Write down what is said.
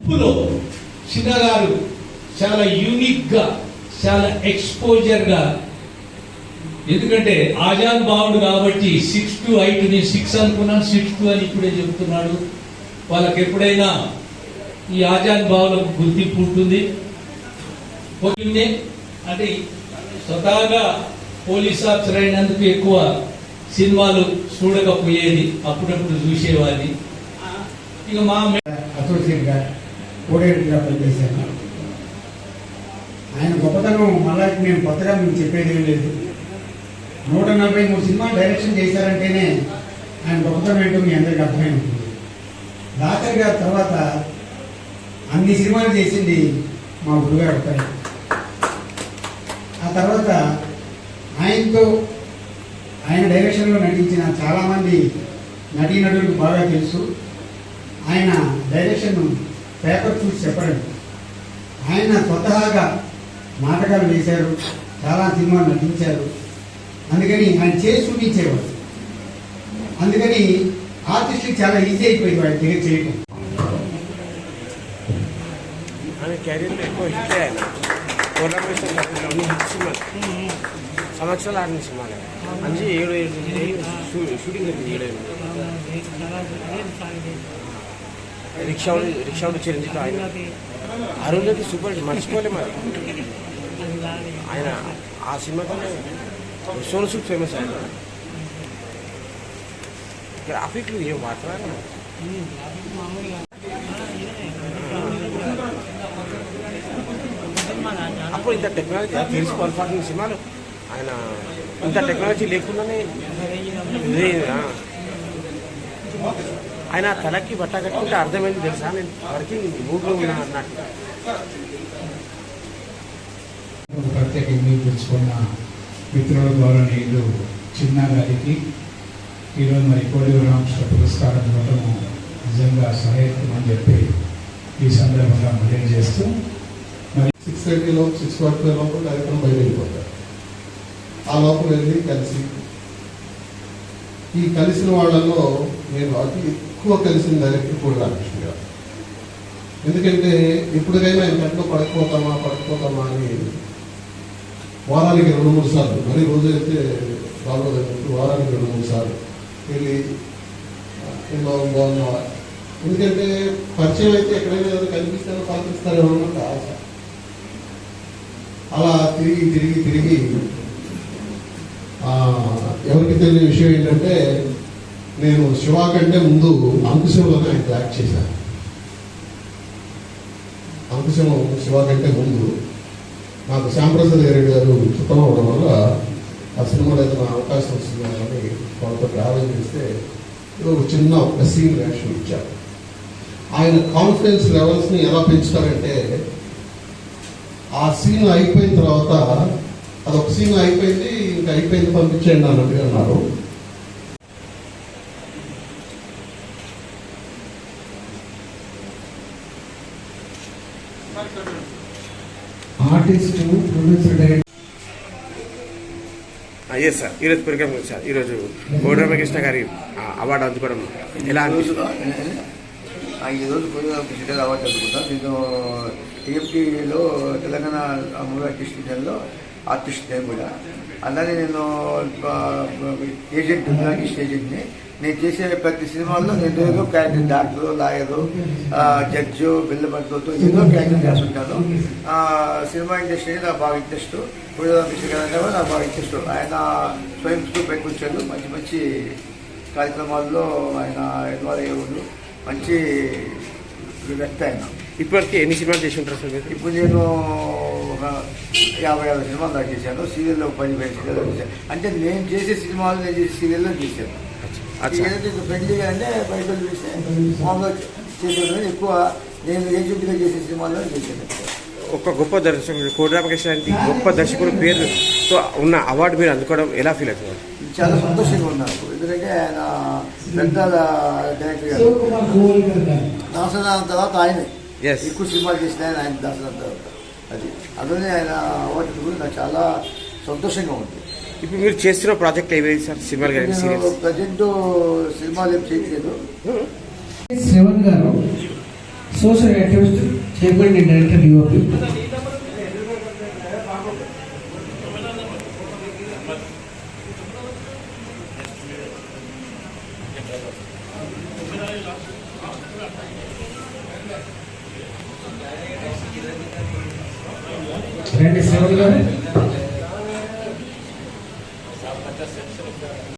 ఇప్పుడు గారు చాలా యూనిక్గా చాలా ఎక్స్పోజర్గా ఎందుకంటే ఆజాద్ బావుడు కాబట్టి సిక్స్ టు ఐట్ నేను సిక్స్ అనుకున్నాను సిక్స్ టు అని ఇప్పుడే చెబుతున్నాడు వాళ్ళకి ఎప్పుడైనా ఈ ఆజాద్ భావనకు గుర్తింపు ఉంటుంది. పోయిందే అంటే స్వతహాగా పోలీస్ ఆఫీసర్ అయినందుకు ఎక్కువ సినిమాలు చూడకపోయేది అప్పుడప్పుడు చూసేవాడిని. ఇక మా అసోసియేట్గా కోడేట్గా పనిచేశాను ఆయన గొప్పతనం మళ్ళా మేము కొత్తగా మేము చెప్పేది ఏం లేదు. నూట నలభై మూడు సినిమాలు డైరెక్షన్ చేశారంటేనే ఆయన గొప్పతనం ఏంటో మీ అందరికీ అర్థమై ఉంటుంది దాసరి గారి తర్వాత అన్ని సినిమాలు చేసింది మా గురుగారు ఒకరే ఆ తర్వాత ఆయనతో ఆయన డైరెక్షన్లో నటించిన చాలామంది నటీనటులకు బాగా తెలుసు. ఆయన డైరెక్షన్ పేపర్ చూసి చెప్పడం. ఆయన స్వతహాగా నాటకాలు వేశారు చాలా సినిమాలు నటించారు. అందుకని ఆయన చేసి చూపించేవాడు అందుకని ఆర్టిస్టులు చాలా ఈజీ అయిపోయింది వాడి దగ్గర చేయటం ఆయన కెరీర్లో ఎక్కువ హిట్ ఆయన కోలాబరేషన్ అన్ని హిట్ సినిమాలు సంవత్సరాలు ఆడిన సినిమాలు మంచి ఏడు ఏడు షూటింగ్ జరిగింది ఏడు రిక్షా రిక్షాలు చిరంజీవి ఆయన. అరుణకి సూపర్ హిట్ మర్చిపోలేము ఆయన ఆ సినిమాతోనే సోను సూప్ ఫేమస్ ఆయన. గ్రాఫిక్లు ఏం మాట్లాడారు అప్పుడు ఇంత టెక్నాలజీ తెలుసు పొరపాటున సినిమాలు ఆయన ఇంత టెక్నాలజీ లేకుండానే ఆ. ఆయన తలకి బట్ట కట్టుకుంటే అర్థమైంది తెలుసా నేను వర్కింగ్ మూడ్లో ఉన్నా అన్నట్టు ప్రత్యేకంగా తెలుసుకున్న మిత్రుల ద్వారా నేను చిన్న గారికి ఈరోజు మరి కోడి రామకృష్ణ పురస్కారం ఇవ్వడం నిజంగా సహాయకం అని చెప్పి ఈ సందర్భంగా తెలియజేస్తూ సిక్స్ సిక్స్ ఫార్టీ ఫైవ్ లోపల కార్యక్రమం బయలుదేరిపోతారు ఆ లోపల వెళ్ళి కలిసి ఈ కలిసిన వాళ్ళలో నేను అతి ఎక్కువ కలిసిన డైరెక్టర్ కూడా రామకృష్ణ గారు. ఎందుకంటే ఎప్పటికైనా ఆయన కట్లో పడకపోతామా పడకపోతామా అని వారానికి రెండు మూడు సార్లు మరీ రోజు అయితే బాగోదన్నట్టు వారానికి రెండు మూడు సార్లు వెళ్ళి బాగుంది ఎందుకంటే పరిచయం అయితే ఎక్కడైనా ఏదైనా కనిపిస్తారో పాల్పిస్తారో అనమాట అలా తిరిగి తిరిగి తిరిగి ఎవరికి తెలియని విషయం ఏంటంటే నేను శివ కంటే ముందు అంకుశంలోనే ఆయన ట్రాక్ చేశాను. అంకుశం శివ కంటే ముందు. నాకు శ్యాంప్రసాద్ గారి గారు చుట్టం అవడం వల్ల ఆ సినిమాలో ఏదైనా అవకాశం వస్తుందని వాళ్ళతో ట్రావెల్ చేస్తే ఒక చిన్న ఒక సీన్ వేషన్ ఇచ్చారు. ఆయన కాన్ఫిడెన్స్ లెవెల్స్ని ఎలా పెంచుతారంటే ఆ సీన్ అయిపోయిన తర్వాత అదొక సీన్ అయిపోయింది ఇంకా అయిపోయింది పంపించేయండి అన్నట్టుగా అన్నారు. Artist producer director yes sir ఈరోజు ప్రోగ్రామ్ సార్ ఈరోజు కోడి రామకృష్ణ గారి అవార్డు అందుకోవడం ఎలా అనిపిస్తుంది ఈ రోజు కొద్దిగా ఫిజికల్ అవార్డు అందుకుంటాం నేను టీఎంటీలో తెలంగాణ మూవీ ఆర్టిస్ట్ ఆర్టిస్ట్ నేను కూడా. అలానే నేను ఏజెంట్ ఆర్టిస్ట్ ఏజెంట్ని నేను చేసే ప్రతి సినిమాల్లో నేను ఏదో క్యారెక్టర్ డాక్టర్ లాయరు జడ్జు బిల్లబంతో ఏదో క్యారెక్టర్ చేస్తుంటాను సినిమా ఇండస్ట్రీ నాకు బాగా ఇంట్రెస్ట్ ఇప్పుడు కృష్ణ గారు కూడా నాకు బాగా ఇంట్రెస్ట్ ఆయన స్వయం స్కూల్ పెట్టుకొచ్చాడు మంచి మంచి కార్యక్రమాల్లో ఆయన ఇన్వాల్వ్ అయ్యేవాళ్ళు మంచి వ్యక్తి ఆయన. ఇప్పటివరకు ఎన్ని సినిమాలు చేసి ఉంటారు సార్ మీరు? ఇప్పుడు నేను ఒక యాభై యాభై సినిమాలు దాకా చేశాను. సీరియల్లో పది పది సీరియల్లో చేశాను. అంటే నేను చేసే సినిమాలు నేను చేసే సీరియల్లో చేశాను. ఏదైతే ఫ్రెండ్లీగా అంటే బయట చేస్తే మామూలుగా చేసేది ఎక్కువ నేను ఏజెంట్గా చేసే సినిమాల్లో చేశాను ఒక గొప్ప దర్శకుడు కోడి రామకృష్ణ గొప్ప దర్శకుడు పేరుతో ఉన్న అవార్డు మీరు అందుకోవడం ఎలా ఫీల్ అవుతుంది? చాలా సంతోషంగా ఉన్నాను ఎందుకంటే ఆయన పెద్ద డైరెక్టర్ గారు. దాసనాథం తర్వాత ఆయనే. Yes. ఎక్కువ సినిమాలు చేసిన ఆయన ఆయన దాసనాథం తర్వాత. అది. అందుకని ఆయన అవార్డు కూడా నాకు చాలా సంతోషంగా ఉంది. ఇప్పుడు మీరు చేస్తున్న ప్రాజెక్ట్ ఏవేవి సార్? సినిమాలు ప్రజెంట్ సినిమాలు ఏం చేయట్లేదు శ్రవణ్ గారు social activist chairman and director DOP రెండు సెవెన్లో